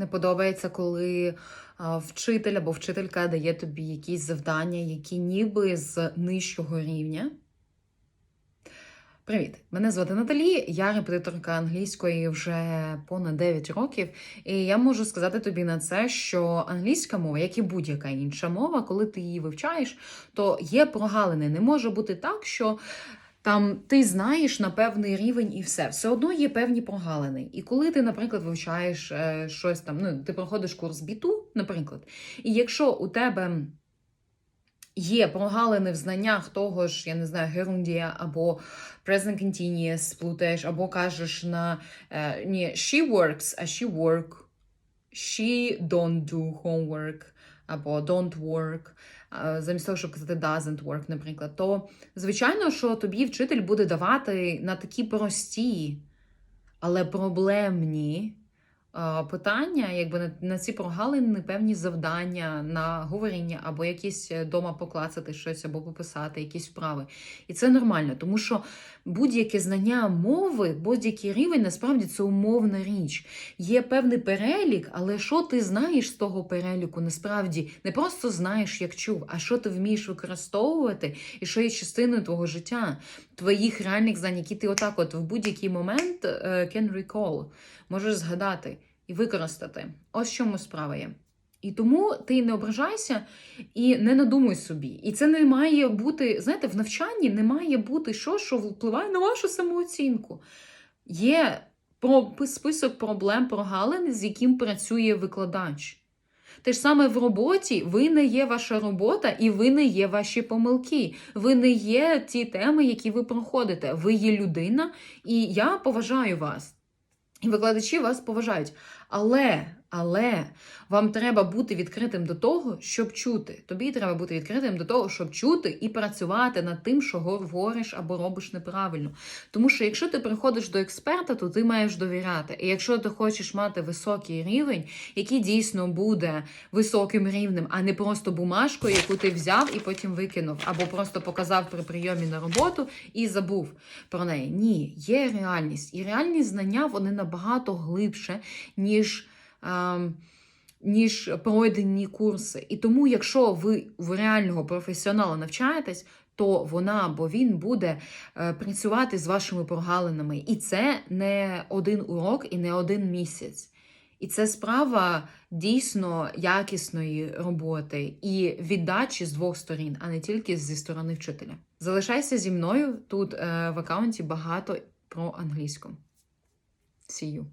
Не подобається, коли вчитель або вчителька дає тобі якісь завдання, які ніби з нижчого рівня. Привіт! Мене звати Наталі, я репетиторка англійської вже понад 9 років, і я можу сказати тобі на це, що англійська мова, як і будь-яка інша мова, коли ти її вивчаєш, то є прогалини. Не може бути так, що там ти знаєш на певний рівень і все. Все одно є певні прогалини. І коли ти, наприклад, вивчаєш е, щось там, ну ти проходиш курс біту, наприклад, і якщо у тебе є прогалини в знаннях того ж, я не знаю, герундія або present continuous плутаєш, або кажеш на е, ні, she works, а she work, she don't do homework, або don't work, замість того, щоб казати doesn't work, наприклад, то звичайно, що тобі вчитель буде давати на такі прості, але проблемні е, питання, якби на, на ці прогалини певні завдання на говоріння, або якісь е, дома поклацати щось, або пописати, якісь вправи. І це нормально, тому що будь-яке знання мови, будь-який рівень, насправді це умовна річ. Є певний перелік, але що ти знаєш з того переліку, насправді не просто знаєш, як чув, а що ти вмієш використовувати, і що є частиною твого життя, твоїх реальних знань, які ти отак, от в будь-який момент е, can recall, можеш згадати використати. Ось чому справа є. І тому ти не ображайся і не надумуй собі. І це не має бути, знаєте, в навчанні не має бути що, що впливає на вашу самооцінку. Є список проблем, прогалин, з яким працює викладач. Те ж саме в роботі, ви не є ваша робота, і ви не є ваші помилки. Ви не є ті теми, які ви проходите. Ви є людина, і я поважаю вас. І викладачі вас поважають. Але, але вам треба бути відкритим до того, щоб чути. Тобі треба бути відкритим до того, щоб чути і працювати над тим, що говориш або робиш неправильно. Тому що якщо ти приходиш до експерта, то ти маєш довіряти. І якщо ти хочеш мати високий рівень, який дійсно буде високим рівнем, а не просто бумажкою, яку ти взяв і потім викинув, або просто показав при прийомі на роботу і забув про неї. Ні, є реальність. І реальні знання вони набагато глибше, ніж. Ем, ніж пройдені курси. І тому, якщо ви в реального професіонала навчаєтесь, то вона або він буде е, працювати з вашими прогалинами. І це не один урок і не один місяць. І це справа дійсно якісної роботи і віддачі з двох сторін, а не тільки зі сторони вчителя. Залишайся зі мною тут е, в аккаунті багато про англійську. See you.